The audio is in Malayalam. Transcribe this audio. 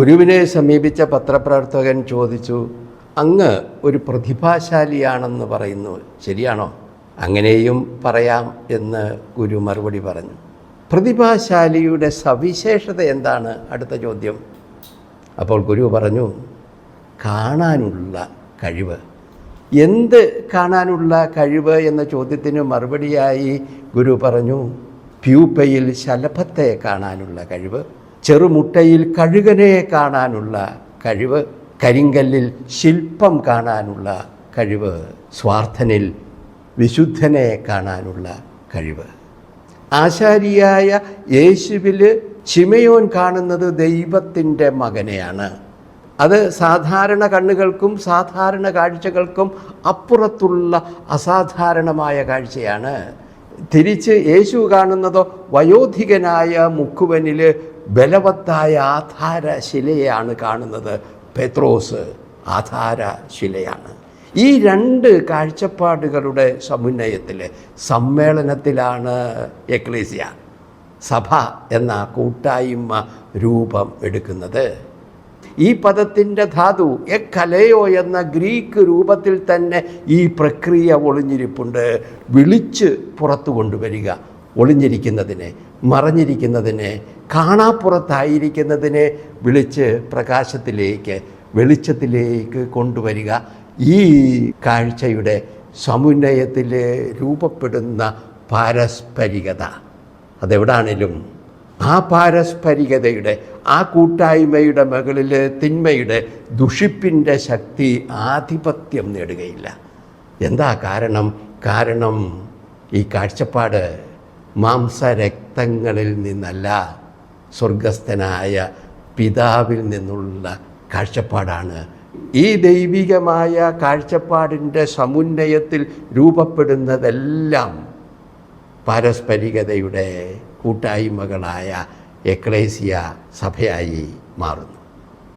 ഗുരുവിനെ സമീപിച്ച പത്രപ്രവർത്തകൻ ചോദിച്ചു അങ്ങ് ഒരു പ്രതിഭാശാലിയാണെന്ന് പറയുന്നു ശരിയാണോ? അങ്ങനെയും പറയാം എന്ന് ഗുരു മറുപടി പറഞ്ഞു. പ്രതിഭാശാലിയുടെ സവിശേഷത എന്താണ്? അടുത്ത ചോദ്യം. അപ്പോൾ ഗുരു പറഞ്ഞു കാണാനുള്ള കഴിവ്. എന്ത് കാണാനുള്ള കഴിവ് എന്ന ചോദ്യത്തിന് മറുപടിയായി ഗുരു പറഞ്ഞു പ്യൂപ്പയിൽ ശലഭത്തെ കാണാനുള്ള കഴിവ്. ചെറുമുട്ടയിൽ കഴുകനെ കാണാനുള്ള കഴിവ് കരിങ്കല്ലിൽ ശില്പം കാണാനുള്ള കഴിവ് സ്വാർത്ഥനിൽ വിശുദ്ധനെ കാണാനുള്ള കഴിവ്. ആശാരിയായ യേശുവിൽ ചിമയോൻ കാണുന്നത് ദൈവത്തിന്റെ മകനെയാണ്. അത് സാധാരണ കണ്ണുകൾക്കും സാധാരണ കാഴ്ചകൾക്കും അപ്പുറത്തുള്ള അസാധാരണമായ കാഴ്ചയാണ്. തിരിച്ച് യേശു കാണുന്നതോ വയോധികനായ മുക്കുവനിൽ ബലവത്തായ ആധാര ശിലയാണ് കാണുന്നത്. പെത്രോസ് ആധാര ശിലയാണ്. ഈ രണ്ട് കാഴ്ചപ്പാടുകളുടെ സമന്വയത്തിൽ സമ്മേളനത്തിലാണ് എക്ലേസിയ സഭ എന്ന കൂട്ടായ്മ രൂപം എടുക്കുന്നത്. ഈ പദത്തിന്റെ ധാതു എ കലയോ എന്ന ഗ്രീക്ക് രൂപത്തിൽ തന്നെ ഈ പ്രക്രിയ ഒളിഞ്ഞിരിപ്പുണ്ട്. വിളിച്ച് പുറത്തു കൊണ്ടുവരിക. ഒളിഞ്ഞിരിക്കുന്നതിനെ മറഞ്ഞിരിക്കുന്നതിനെ കാണാപ്പുറത്തായിരിക്കുന്നതിനെ വിളിച്ച് പ്രകാശത്തിലേക്ക് വെളിച്ചത്തിലേക്ക് കൊണ്ടുവരിക. ഈ കാഴ്ചയുടെ സമുന്നയത്തിൽ രൂപപ്പെടുന്ന പാരസ്പരികത അതെവിടാണേലും ആ പാരസ്പരികതയുടെ ആ കൂട്ടായ്മയുടെ മുകളിൽ തിന്മയുടെ ദുഷിപ്പിന്റെ ശക്തി ആധിപത്യം നേടുകയില്ല. എന്താ കാരണം? കാരണം ഈ കാഴ്ചപ്പാട് മാംസരക്തങ്ങളിൽ നിന്നല്ല സ്വർഗസ്ഥനായ പിതാവിൽ നിന്നുള്ള കാഴ്ചപ്പാടാണ്. ഈ ദൈവികമായ കാഴ്ചപ്പാടിന്റെ സമുന്നയത്തിൽ രൂപപ്പെടുന്നതെല്ലാം പാരസ്പരികതയുടെ കൂട്ടായ്മകളായ എക്ലേസിയ സഭയായി മാറുന്നു.